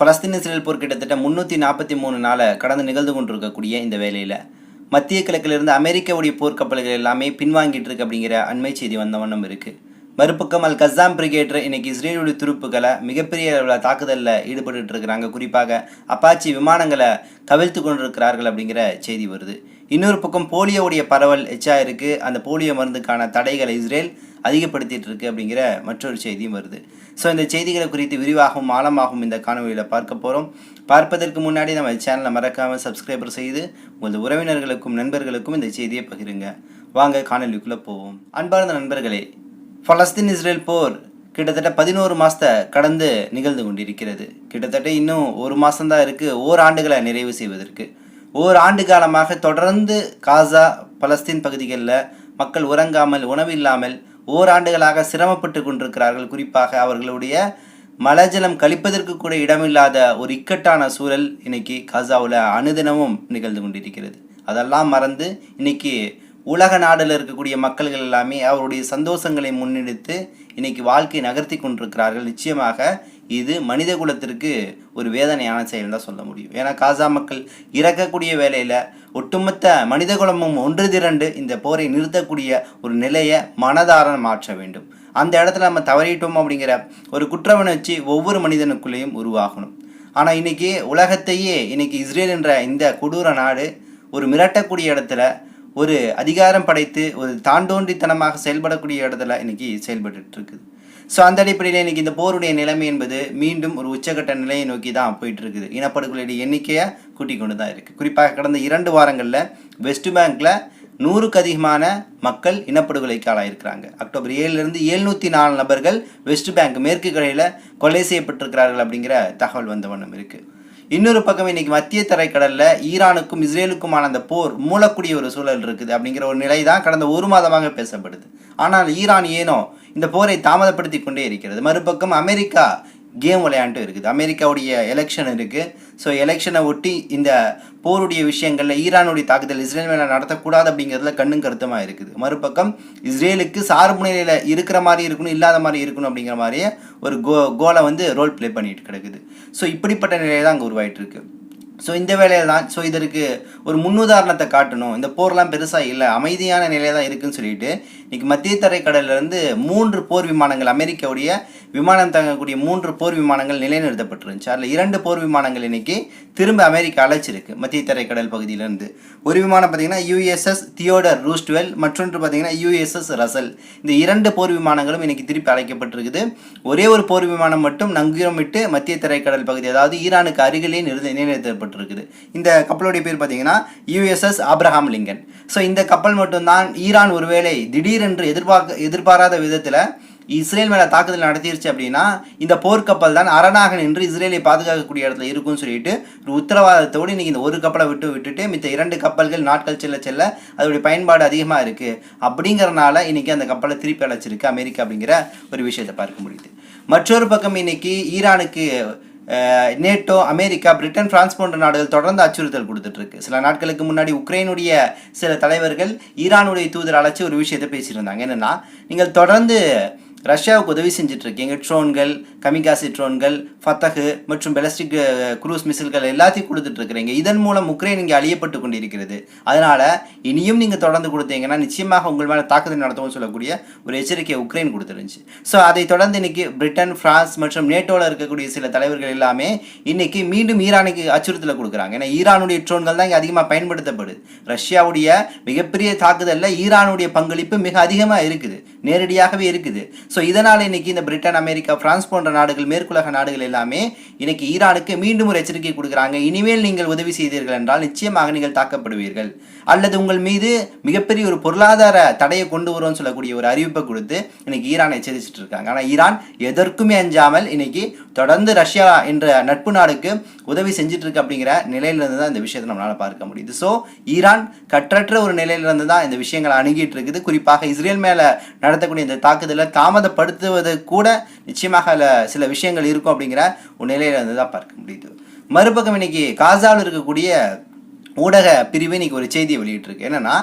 Palestine Israel போர் கிட்டத்தட்ட முந்நூற்றி நாற்பத்தி மூணு நாளை கடந்து நிகழ்ந்து கொண்டிருக்கக்கூடிய இந்த வேலையில் மத்திய கிழக்கிலிருந்து அமெரிக்காவுடைய போர்க்கப்பல்கள் எல்லாமே பின்வாங்கிட்டு இருக்கு அப்படிங்கிற அண்மை செய்தி வந்த வண்ணம் இருக்குது மறுபக்கம் அல் கசாம் பிரிகேட்டர் இன்னைக்கு இஸ்ரேலுடைய துருப்புகளை மிகப்பெரிய அளவில் தாக்குதலில் ஈடுபட்டு இருக்கிறாங்க. குறிப்பாக அப்பாச்சி விமானங்களை கவிழ்த்து கொண்டிருக்கிறார்கள் அப்படிங்கிற செய்தி வருது. இன்னொரு பக்கம் போலியோவுடைய பரவல் எச்சா இருக்கு. அந்த போலியோ மருந்துக்கான தடைகளை இஸ்ரேல் அதிகப்படுத்திட்டு இருக்கு அப்படிங்கிற மற்றொரு செய்தியும் வருது. ஸோ இந்த செய்திகளை குறித்து விரிவாகவும் ஆழமாகவும் இந்த காணொலியில் பார்க்க போகிறோம் பார்ப்பதற்கு முன்னாடி நம்ம சேனலை மறக்காமல் சப்ஸ்கிரைபர் செய்து உங்களது உறவினர்களுக்கும் நண்பர்களுக்கும் இந்த செய்தியை பகிருங்க. வாங்க காணொலிக்குள்ளே போவோம். அன்பார்ந்த நண்பர்களே பலஸ்தீன் இஸ்ரேல் போர் கிட்டத்தட்ட பதினோரு மாதத்தை கடந்து நிகழ்ந்து கொண்டிருக்கிறது. கிட்டத்தட்ட இன்னும் ஒரு மாதம்தான் இருக்குது ஓராண்டுகளை நிறைவு செய்வதற்கு. ஓர் ஆண்டு காலமாக தொடர்ந்து காசா பலஸ்தீன் பகுதிகளில் மக்கள் உறங்காமல் உணவில்லாமல் ஓராண்டுகளாக சிரமப்பட்டு கொண்டிருக்கிறார்கள். குறிப்பாக அவர்களுடைய மலஜலம் கழிப்பதற்கு கூட இடமில்லாத ஒரு இக்கட்டான சூழல் இன்னைக்கு காசாவில் அனுதினமும் நிகழ்ந்து கொண்டிருக்கிறது. அதெல்லாம் மறந்து இன்னைக்கு உலக நாடில் இருக்கக்கூடிய மக்கள்கள் எல்லாமே அவருடைய சந்தோஷங்களை முன்னெடுத்து இன்னைக்கு வாழ்க்கை நகர்த்தி கொண்டிருக்கிறார்கள். நிச்சயமாக இது மனித குலத்திற்கு ஒரு வேதனையான செயல் தான் சொல்ல முடியும். ஏன்னா காசா மக்கள் இறக்கக்கூடிய வேலையில் ஒட்டுமொத்த மனித குலமும் ஒன்று திரண்டு இந்த போரை நிறுத்தக்கூடிய ஒரு நிலையை மனதார மாற்ற வேண்டும். அந்த இடத்துல நம்ம தவறிட்டோம் அப்படிங்கிற ஒரு குற்றவுணர்ச்சி ஒவ்வொரு மனிதனுக்குள்ளேயும் உருவாகணும். ஆனால் இன்னைக்கு உலகத்தையே இன்னைக்கு இஸ்ரேல் என்ற இந்த கொடூர நாடு ஒரு மிரட்டக்கூடிய இடத்துல ஒரு அதிகாரம் படைத்து ஒரு தாண்டோண்டித்தனமாக செயல்படக்கூடிய இடத்துல இன்னைக்கு செயல்பட்டு இருக்குது ஸோ அந்த அடிப்படையில் இன்றைக்கி இந்த போருடைய நிலைமை என்பது மீண்டும் ஒரு உச்சகட்ட நிலையை நோக்கி தான் போயிட்டு இருக்குது இனப்படுகொலையுடைய எண்ணிக்கையை கூட்டிக் கொண்டு தான் இருக்குது குறிப்பாக கடந்த இரண்டு வாரங்களில் வெஸ்ட் பேங்க்கில் நூறுக்கு அதிகமான மக்கள் இனப்படுகொலைக்கு ஆளாயிருக்கிறாங்க அக்டோபர் ஏழுலேருந்து எழுநூற்றி நாலு நபர்கள் வெஸ்ட் பேங்க் மேற்கு கரையில் கொலை செய்யப்பட்டிருக்கிறார்கள் அப்படிங்கிற தகவல் வந்த வண்ணம் இருக்குது இன்னொரு பக்கம் இன்னைக்கு மத்திய தரைக்கடல்ல ஈரானுக்கும் இஸ்ரேலுக்குமான அந்த போர் மூலக்கூடிய ஒரு சூழல் இருக்குது அப்படிங்கிற ஒரு நிலை தான் கடந்த ஒரு மாதமாக பேசப்படுது. ஆனால் ஈரான் ஏனோ இந்த போரை தாமதப்படுத்தி கொண்டே இருக்கிறது. மறுபக்கம் அமெரிக்கா கேம் விளையாண்டு இருக்குது. அமெரிக்காவுடைய எலெக்ஷன் இருக்குது ஸோ எலெக்ஷனை ஒட்டி இந்த போருடைய விஷயங்களில் ஈரானுடைய தாக்குதல் இஸ்ரேல் மேலே நடத்தக்கூடாது அப்படிங்கிறதுல கண்ணும் கருத்துமாக இருக்குது. மறுபக்கம் இஸ்ரேலுக்கு சார்பு நிலையில் இருக்கிற மாதிரி இருக்கணும் இல்லாத மாதிரி இருக்கணும் அப்படிங்கிற மாதிரியே ஒரு கோ கோலை வந்து ரோல் ப்ளே பண்ணிட்டு கிடக்குது. ஸோ இப்படிப்பட்ட நிலையை தான் அங்கே உருவாயிட்டு இருக்கு. ஸோ இந்த வேலையில் தான் ஸோ இதற்கு ஒரு முன்னுதாரணத்தை காட்டணும். இந்த போர்லாம் பெருசாக இல்லை அமைதியான நிலையை தான் இருக்குன்னு சொல்லிட்டு இன்னைக்கு மத்திய தரைக்கடல்லேருந்து மூன்று போர் விமானங்கள் அமெரிக்காவுடைய விமானம் தங்கக்கூடிய மூன்று போர் விமானங்கள் நிலைநிறுத்தப்பட்டிருந்துச்சு. அதில் இரண்டு போர் விமானங்கள் இன்னைக்கு திரும்ப அமெரிக்கா அழைச்சிருக்கு மத்திய தரைக்கடல் பகுதியிலேருந்து. ஒரு விமானம் பார்த்தீங்கன்னா யூஎஸ்எஸ் தியோடர் ரூஸ்ட்வெல் மற்றொன்று பார்த்தீங்கன்னா யூஎஸ்எஸ் ரசல். இந்த இரண்டு போர் விமானங்களும் இன்னைக்கு திருப்பி அழைக்கப்பட்டிருக்குது. ஒரே ஒரு போர் விமானம் மட்டும் நங்கூரமிட்டு மத்திய தரைக்கடல் பகுதி அதாவது ஈரானுக்கு அருகிலே நிறுத்த நிலைநிறுத்தப்பட்டிருக்குது. இந்த கப்பலுடைய பேர் பார்த்தீங்கன்னா யூஎஸ்எஸ் ஆப்ரஹாம் லிங்கன். ஸோ இந்த கப்பல் மட்டும்தான் ஈரான் ஒருவேளை திடீரென்று எதிர்பார்க்க எதிர்பாராத விதத்தில் இஸ்ரேல் மேலே தாக்குதல் நடத்திருச்சு அப்படின்னா இந்த போர்க்கப்பல் தான் அரணாக நின்று இஸ்ரேலை பாதுகாக்கக்கூடிய இடத்துல இருக்கும்னு சொல்லிட்டு ஒரு உத்தரவாதத்தோடு இன்னைக்கு இந்த ஒரு கப்பலை விட்டு விட்டுட்டு மித்த இரண்டு கப்பல்கள் நாட்கள் செல்ல செல்ல அதோடைய பயன்பாடு அதிகமாக இருக்குது அப்படிங்கிறனால இன்னைக்கு அந்த கப்பலை திருப்பி அழைச்சிருக்கு அமெரிக்கா அப்படிங்கிற ஒரு விஷயத்தை பார்க்க முடியுது. மற்றொரு பக்கம் இன்னைக்கு ஈரானுக்கு நேட்டோ அமெரிக்கா பிரிட்டன் பிரான்ஸ் போன்ற நாடுகள் தொடர்ந்து அச்சுறுத்தல் கொடுத்துட்டு இருக்கு சில நாட்களுக்கு முன்னாடி உக்ரைனுடைய சில தலைவர்கள் ஈரானுடைய தூதர் அழைச்சி ஒரு விஷயத்தை பேசியிருந்தாங்க. என்னன்னா நீங்கள் தொடர்ந்து ரஷ்யாவுக்கு உதவி செஞ்சுட்டு இருக்கீங்க ட்ரோன்கள் கமிகாசி ட்ரோன்கள் ஃபத்தகு மற்றும் பெலஸ்டிக் குரூஸ் மிசில்கள் எல்லாத்தையும் கொடுத்துட்டு இருக்கிறீங்க இதன் மூலம் உக்ரைன் இங்கே அழியப்பட்டு கொண்டிருக்கிறது. அதனால இனியும் நீங்கள் தொடர்ந்து கொடுத்தீங்கன்னா நிச்சயமாக உங்கள் மேலே தாக்குதல் நடத்தவும் சொல்லக்கூடிய ஒரு எச்சரிக்கையை உக்ரைன் கொடுத்துருந்துச்சு. ஸோ அதை தொடர்ந்து இன்னைக்கு பிரிட்டன் பிரான்ஸ் மற்றும் நேட்டோவில் இருக்கக்கூடிய சில தலைவர்கள் எல்லாமே இன்னைக்கு மீண்டும் ஈரானுக்கு அச்சுறுத்தலை கொடுக்குறாங்க. ஏன்னா ஈரானுடைய ட்ரோன்கள் தான் இங்கே அதிகமாக பயன்படுத்தப்படுது. ரஷ்யாவுடைய மிகப்பெரிய தாக்குதலில் ஈரானுடைய பங்களிப்பு மிக அதிகமாக இருக்குது. நேரடியாகவே இருக்குது. ஸோ இதனால் இன்னைக்கு இந்த பிரிட்டன் அமெரிக்கா பிரான்ஸ் போன்ற நாடுகள் மேற்குலக நாடுகள் எல்லாமே இன்னைக்கு ஈரானுக்கு மீண்டும் ஒரு எச்சரிக்கை கொடுக்குறாங்க. இனிமேல் நீங்கள் உதவி செய்தீர்கள் என்றால் நிச்சயமாக நீங்கள் தாக்கப்படுவீர்கள். அல்லது உங்கள் மீது மிகப்பெரிய ஒரு பொருளாதார தடையை கொண்டு வரும்னு சொல்லக்கூடிய ஒரு அறிவிப்பை கொடுத்து இன்னைக்கு ஈரான் எச்சரிச்சிட்டு இருக்காங்க. ஆனால் ஈரான் எதற்குமே அஞ்சாமல் இன்னைக்கு தொடர்ந்து ரஷ்யா என்ற நட்பு நாடுக்கு உதவி செஞ்சுட்டு இருக்கு அப்படிங்கிற நிலையிலிருந்து தான் இந்த விஷயத்தை நம்மளால் பார்க்க முடியுது. ஸோ ஈரான் கற்றற்ற ஒரு நிலையிலிருந்து தான் இந்த விஷயங்களை அணுகிட்டு இருக்குது குறிப்பாக இஸ்ரேல் மேலே நடத்தக்கூடிய இந்த தாக்குதலை தாமதப்படுத்துவது கூட நிச்சயமாக அதுல சில விஷயங்கள் இருக்கும் அப்படிங்கிற ஒரு நிலையிலிருந்து தான் பார்க்க முடியுது. மறுபக்கம் இன்னைக்கு காசாவில் இருக்கக்கூடிய ஊடக பிரிவு இன்னைக்கு ஒரு செய்தியை வெளியிட்டிருக்கு. என்னன்னா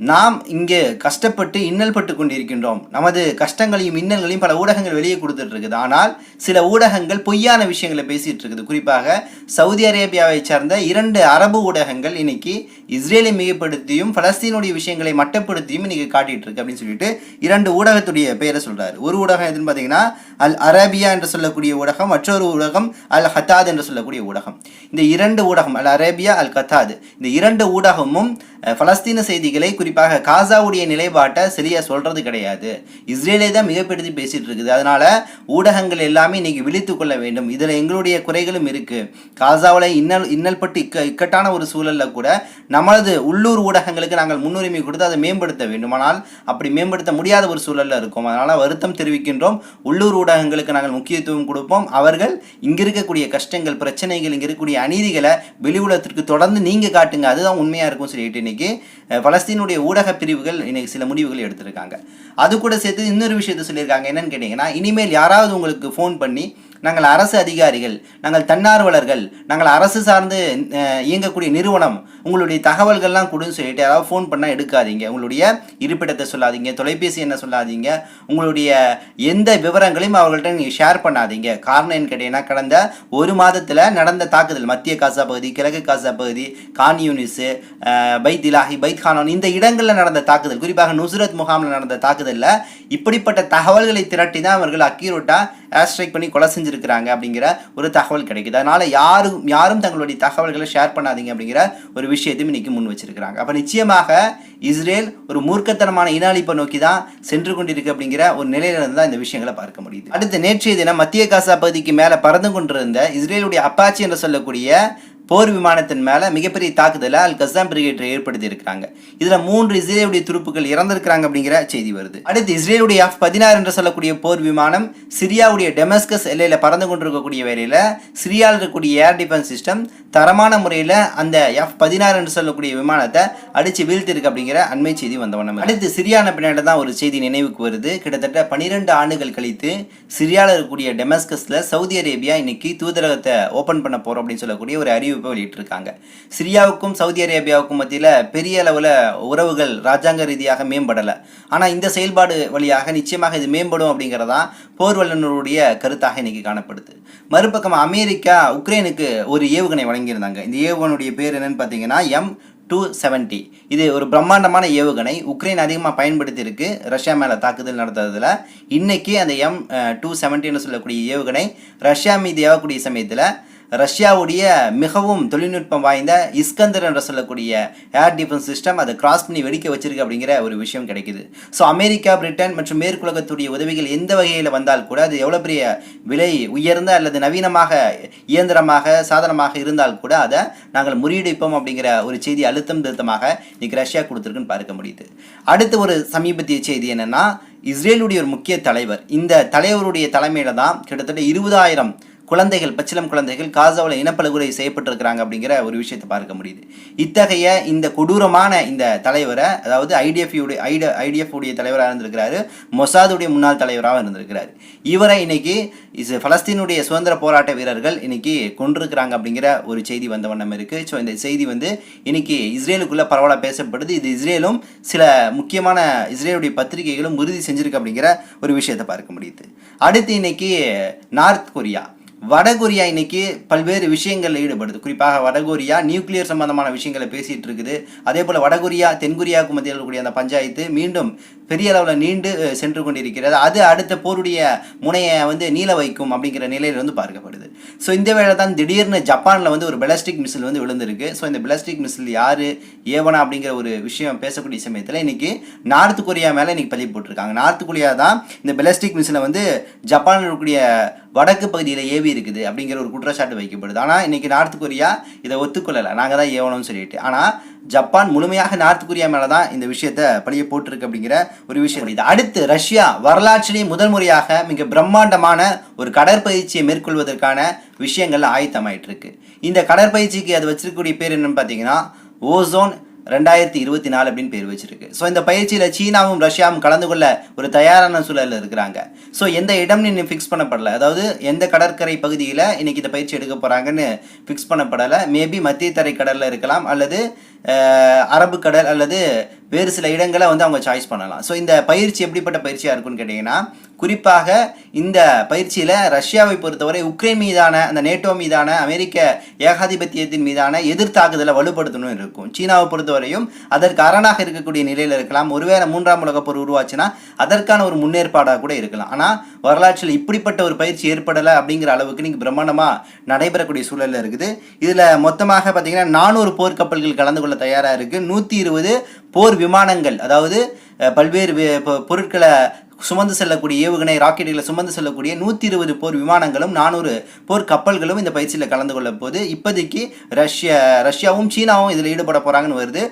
நாம் இங்கே கஷ்டப்பட்டு இன்னல் பட்டு கொண்டிருக்கின்றோம் நமது கஷ்டங்களையும் இன்னல்களையும் பல ஊடகங்கள் வெளியே கொடுத்துட்டு இருக்குது ஆனால் சில ஊடகங்கள் பொய்யான விஷயங்களை பேசிட்டு இருக்குது குறிப்பாக சவுதி அரேபியாவை சார்ந்த இரண்டு அரபு ஊடகங்கள் இன்னைக்கு இஸ்ரேலை மிகப்படுத்தியும் பலஸ்தீனுடைய விஷயங்களை மட்டப்படுத்தியும் இன்னைக்கு காட்டிட்டு இருக்கு அப்படின்னு சொல்லிட்டு இரண்டு ஊடகத்துடைய பெயரை சொல்றாரு. ஒரு ஊடகம் எதுன்னு பார்த்தீங்கன்னா அல் அரேபியா என்று சொல்லக்கூடிய ஊடகம் மற்றொரு ஊடகம் அல் ஹத்தாத் என்று சொல்லக்கூடிய ஊடகம். இந்த இரண்டு ஊடகம் அல் அரேபியா அல் கத்தாது. இந்த இரண்டு ஊடகமும் பலஸ்தீன செய்திகளை குறிப்பாக காசாவுடைய நிலைப்பாட்டை சரியாக சொல்றது கிடையாது. இஸ்ரேலே தான் மிகப்படுத்தி பேசிட்டு இருக்குது. அதனால ஊடகங்கள் எல்லாமே இன்னைக்கு விழித்து கொள்ள வேண்டும். இதுல எங்களுடைய குறைகளும் இருக்கு. காசாவில் இன்னல் இன்னல் பட்டு இக்க இக்கட்டான ஒரு சூழல்ல கூட நமது உள்ளூர் ஊடகங்களுக்கு நாங்கள் முன்னுரிமை கொடுத்து அதை மேம்படுத்த வேண்டுமானால் அப்படி மேம்படுத்த முடியாத ஒரு சூழல்ல இருக்கும். அதனால வருத்தம் தெரிவிக்கின்றோம். உள்ளூர் ஊடகங்களுக்கு நாங்கள் முக்கியத்துவம் கொடுப்போம். அவர்கள் இங்கிருக்கக்கூடிய கஷ்டங்கள் பிரச்சனைகள் இங்க இருக்கக்கூடிய அநீதிகளை வெளி உலகத்திற்கு தொடர்ந்து நீங்க காட்டுங்க. அதுதான் உண்மையா இருக்கும் சொல்லிட்டு இன்னைக்கு பலஸ்தீனுடைய ஊடக பிரிவுகள் இன்னைக்கு சில முடிவுகள் எடுத்திருக்காங்க. அது கூட சேர்த்து இன்னொரு விஷயத்தை சொல்லியிருக்காங்க. என்னன்னு கேட்டீங்கன்னா இனிமேல் யாராவது உங்களுக்கு ஃபோன் பண்ணி நாங்கள் அரசு அதிகாரிகள் நாங்கள் தன்னார்வலர்கள் நாங்கள் அரசு சார்ந்து இயங்கக்கூடிய நிறுவனம் உங்களுடைய தகவல்கள்லாம் கொடுன்னு சொல்லிட்டு யாராவது ஃபோன் பண்ணால் எடுக்காதீங்க. உங்களுடைய இருப்பிடத்தை சொல்லாதீங்க தொலைபேசி என்ன சொல்லாதீங்க உங்களுடைய எந்த விவரங்களையும் அவர்கள்ட்ட நீங்கள் ஷேர் பண்ணாதீங்க. காரணம் என்ன கேட்டீங்கன்னா கடந்த ஒரு மாதத்தில் நடந்த தாக்குதல் மத்திய காசா பகுதி கிழக்கு காசா பகுதி கான் யூனிஸு பைத் இலாஹி பைத் கானோன் இந்த இடங்களில் நடந்த தாக்குதல் குறிப்பாக நுஸ்ரத் முகாமில் நடந்த தாக்குதலில் இப்படிப்பட்ட தகவல்களை திரட்டி தான் அவர்கள் அக்யூரேட்டாக ஏர்ஸ்ட்ரைக் பண்ணி கொலை செஞ்சிருக்கிறாங்க அப்படிங்கிற ஒரு தகவல் கிடைக்குது. அதனால் யாரும் யாரும் தங்களுடைய தகவல்களை ஷேர் பண்ணாதீங்க அப்படிங்கிற ஒரு விஷயத்தையும் இன்னைக்கு முன் வச்சிருக்கிறாங்க. அப்போ நிச்சயமாக இஸ்ரேல் ஒரு மூர்க்கத்தனமான இனாளிப்பை நோக்கி தான் சென்று கொண்டிருக்கு அப்படிங்கிற ஒரு நிலையிலிருந்து தான் இந்த விஷயங்களை பார்க்க முடியுது. அடுத்து நேற்றைய தினம் மத்திய காசா பகுதிக்கு மேலே பறந்து கொண்டிருந்த இஸ்ரேலுடைய அப்பாச்சி என்று சொல்லக்கூடிய போர் விமானத்தின் மேலே மிகப்பெரிய தாக்குதலை அல் கசாம் பிரிகேட்டை ஏற்படுத்தி இருக்கிறாங்க இதில் மூன்று இஸ்ரேலுடைய துருப்புகள் இறந்திருக்கிறாங்க அப்படிங்கிற செய்தி வருது. அடுத்து இஸ்ரேலுடைய எஃப் பதினாறு என்று சொல்லக்கூடிய போர் விமானம் சிரியாவுடைய டெமஸ்கஸ் எல்லையில் பறந்து கொண்டிருக்கக்கூடிய வேலையில் சிரியாவில் இருக்கக்கூடிய ஏர் டிஃபென்ஸ் சிஸ்டம் தரமான முறையில் அந்த எஃப் பதினாறு என்று சொல்லக்கூடிய விமானத்தை அடித்து வீழ்த்திருக்கு அப்படிங்கிற அண்மை செய்தி வந்தவண்ணம் அடுத்து சிரியான பின்னாடி தான் ஒரு செய்தி நினைவுக்கு வருது. கிட்டத்தட்ட பனிரெண்டு ஆண்டுகள் கழித்து சிரியாவில் இருக்கக்கூடிய டெமஸ்கஸில் சவுதி அரேபியா இன்னைக்கு தூதரகத்தை ஓப்பன் பண்ண போகிறோம் அப்படின்னு சொல்லக்கூடிய ஒரு அறிவு அறிவிப்பை வெளியிட்டிருக்காங்க. சிரியாவுக்கும் சவுதி அரேபியாவுக்கும் மத்தியில் பெரிய அளவில் உறவுகள் ராஜாங்க ரீதியாக மேம்படலை. ஆனால் இந்த செயல்பாடு வழியாக நிச்சயமாக இது மேம்படும் அப்படிங்கிறதா போர் வல்லுநருடைய கருத்தாக இன்னைக்கு காணப்படுது. மறுபக்கம் அமெரிக்கா உக்ரைனுக்கு ஒரு ஏவுகணை வழங்கியிருந்தாங்க. இந்த ஏவுகணையுடைய பேர் என்னன்னு பார்த்தீங்கன்னா எம் டூ செவன்ட்டி இது ஒரு பிரம்மாண்டமான ஏவுகணை. உக்ரைன் அதிகமாக பயன்படுத்தியிருக்கு. ரஷ்யா மேலே தாக்குதல் நடத்துறதுல. இன்றைக்கி அந்த எம் டூ செவன்ட்டின்னு சொல்லக்கூடிய ஏவுகணை ரஷ்யா மீது ஏவக்கூடிய சமயத்தில் ரஷ்யாவுடைய மிகவும் தொழில்நுட்பம் வாய்ந்த இஸ்கந்தர் என்று சொல்லக்கூடிய ஏர் டிஃபென்ஸ் சிஸ்டம் அதை கிராஸ் பண்ணி வெடிக்க வச்சிருக்கு அப்படிங்கிற ஒரு விஷயம் கிடைக்குது. ஸோ அமெரிக்கா பிரிட்டன் மற்றும் மேற்குலகத்துடைய உதவிகள் எந்த வகையில் வந்தால் கூட அது எவ்வளோ பெரிய விலை உயர்ந்த அல்லது நவீனமாக இயந்திரமாக சாதனமாக இருந்தால் கூட அதை நாங்கள் முறியடிப்போம் அப்படிங்கிற ஒரு செய்தி அழுத்தம் திருத்தமாக இன்னைக்கு ரஷ்யா கொடுத்துருக்குன்னு பார்க்க முடியுது. அடுத்து ஒரு சமீபத்திய செய்தி என்னென்னா இஸ்ரேலுடைய ஒரு முக்கிய தலைவர் இந்த தலைவருடைய தலைமையில் தான் கிட்டத்தட்ட இருபதாயிரம் குழந்தைகள் பச்சிலம் குழந்தைகள் காசாவில் இனப்படுகொலை செய்யப்பட்டிருக்கிறாங்க அப்படிங்கிற ஒரு விஷயத்தை பார்க்க முடியுது. இத்தகைய இந்த கொடூரமான இந்த தலைவரை அதாவது ஐடிஎஃப்யுடைய ஐட ஐடிஎஃப் உடைய தலைவராக இருந்திருக்கிறாரு மொசாதுடைய முன்னாள் தலைவராக இருந்திருக்கிறாரு. இவரை இன்னைக்கு பலஸ்தீனுடைய சுதந்திர போராட்ட வீரர்கள் இன்னைக்கு கொண்டிருக்கிறாங்க அப்படிங்கிற ஒரு செய்தி வந்த வண்ணம் இருக்கு. ஸோ இந்த செய்தி வந்து இன்னைக்கு இஸ்ரேலுக்குள்ள பரவலாக பேசப்படுது. இது இஸ்ரேலும் சில முக்கியமான இஸ்ரேலுடைய பத்திரிகைகளும் உறுதி செஞ்சிருக்கு அப்படிங்கிற ஒரு விஷயத்தை பார்க்க முடியுது. அடுத்து இன்னைக்கு நார்த் கொரியா. வடகொரியா இன்னைக்கு பல்வேறு விஷயங்களில் ஈடுபடுது. குறிப்பாக வடகொரியா நியூக்ளியர் சம்பந்தமான விஷயங்களை பேசிகிட்டு இருக்குது. அதே போல் வடகொரியா தென்கொரியாவுக்கு மத்தியில் இருக்கக்கூடிய அந்த பஞ்சாயத்து மீண்டும் பெரிய அளவில் நீண்டு சென்று கொண்டிருக்கிறது. அது அடுத்த போருடைய முனையை வந்து நீள வைக்கும் அப்படிங்கிற நிலையில் வந்து பார்க்கப்படுது. ஸோ இந்த வேளை தான் திடீர்னு ஜப்பானில் வந்து ஒரு பெலஸ்டிக் மிசில் வந்து விழுந்திருக்கு. ஸோ இந்த பெலஸ்டிக் மிசில் யார்? ஏவனா அப்படிங்கிற ஒரு விஷயம் பேசக்கூடிய சமயத்தில் இன்றைக்கி நார்த் கொரியா மேலே இன்றைக்கி பதிவு போட்டிருக்காங்க. நார்த் கொரியா தான் இந்த பெலஸ்டிக் மிசிலை வந்து ஜப்பானில் இருக்கக்கூடிய வடக்கு பகுதியில் ஏவி இருக்குது அப்படிங்கிற ஒரு குற்றச்சாட்டு வைக்கப்படுது. ஆனால் இன்னைக்கு நார்த் கொரியா இதை ஒத்துக்கொள்ளலை. நாங்கள் தான் ஏவணும்னு சொல்லிட்டு. ஆனால் ஜப்பான் முழுமையாக நார்த் கொரியா மேலே தான் இந்த விஷயத்தை பழிய போட்டிருக்கு அப்படிங்கிற ஒரு விஷயம். இது அடுத்து ரஷ்யா வரலாற்றிலேயே முதல் முறையாக மிக பிரம்மாண்டமான ஒரு கடற்பயிற்சியை மேற்கொள்வதற்கான விஷயங்கள் ஆயத்தமாயிட்டு இருக்கு இந்த கடற்பயிற்சிக்கு அது வச்சிருக்கக்கூடிய பேர் என்னன்னு பார்த்தீங்கன்னா ஓசோன் ரெண்டாயிரத்தி இருபத்தி நாலு அப்படின்னு பேர் வச்சிருக்கு. ஸோ இந்த பயிற்சியில் சீனாவும் ரஷ்யாவும் கலந்து கொள்ள ஒரு தயாரான சூழலில் இருக்கிறாங்க. ஸோ எந்த இடம்னு இன்னும் ஃபிக்ஸ் பண்ணப்படல. அதாவது எந்த கடற்கரை பகுதியில் இன்னைக்கு இந்த பயிற்சி எடுக்க போகிறாங்கன்னு ஃபிக்ஸ் பண்ணப்படலை. மேபி மத்திய தரை கடலில் இருக்கலாம் அல்லது அரபுக்கடல் அரபு கடல் அல்லது வேறு சில இடங்களை வந்து அவங்க சாய்ஸ் பண்ணலாம். ஸோ இந்த பயிற்சி எப்படிப்பட்ட பயிற்சியாக இருக்கும்னு கேட்டிங்கன்னா குறிப்பாக இந்த பயிற்சியில் ரஷ்யாவை பொறுத்தவரை உக்ரைன் மீதான அந்த நேட்டோ மீதான அமெரிக்க ஏகாதிபத்தியத்தின் மீதான எதிர்த்தாக்குதலை வலுப்படுத்தணும் இருக்கும். சீனாவை பொறுத்தவரையும் அதற்கு அரணாக இருக்கக்கூடிய நிலையில் இருக்கலாம். ஒருவேளை மூன்றாம் உலக போர் உருவாச்சுன்னா அதற்கான ஒரு முன்னேற்பாடாக கூட இருக்கலாம். ஆனால் வரலாற்றில் இப்படிப்பட்ட ஒரு பயிற்சி ஏற்படலை அப்படிங்கிற அளவுக்கு நீங்கள் பிரம்மாண்டமாக நடைபெறக்கூடிய சூழலில் இருக்குது. இதில் மொத்தமாக பார்த்தீங்கன்னா நானூறு போர்க்கப்பல்கள் கலந்து கொள்ள தயாராக இருக்குது நூற்றி இருபது போர் விமானங்கள் அதாவது பல்வேறு பொருட்களை சுமந்து செல்லக்கூடிய ஏவுகணை ராக்கெட்டுகளை சுமந்து செல்லக்கூடிய நூற்றி இருபது போர் விமானங்களும் நானூறு போர் கப்பல்களும் இந்த பயிற்சியில் கலந்து கொள்ள போது இப்போதைக்கு ரஷ்யா ரஷ்யாவும் சீனாவும் இதில் ஈடுபட போகிறாங்கன்னு வருது.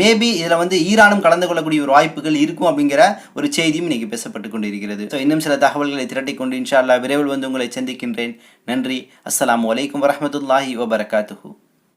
மேபி இதில் வந்து ஈரானும் கலந்து கொள்ளக்கூடிய ஒரு வாய்ப்புகள் இருக்கும் அப்படிங்கிற ஒரு செய்தியும் இன்னைக்கு பேசப்பட்டு கொண்டு இருக்கிறது ஸோ இன்னும் சில தகவல்களை திரட்டி கொண்டு இன்ஷா அல்லா விரைவில் வந்து உங்களை சந்திக்கின்றேன். நன்றி. அஸ்லாம் வலைக்கம் வரமத்துல்லாஹி வபரகாத்துஹூ.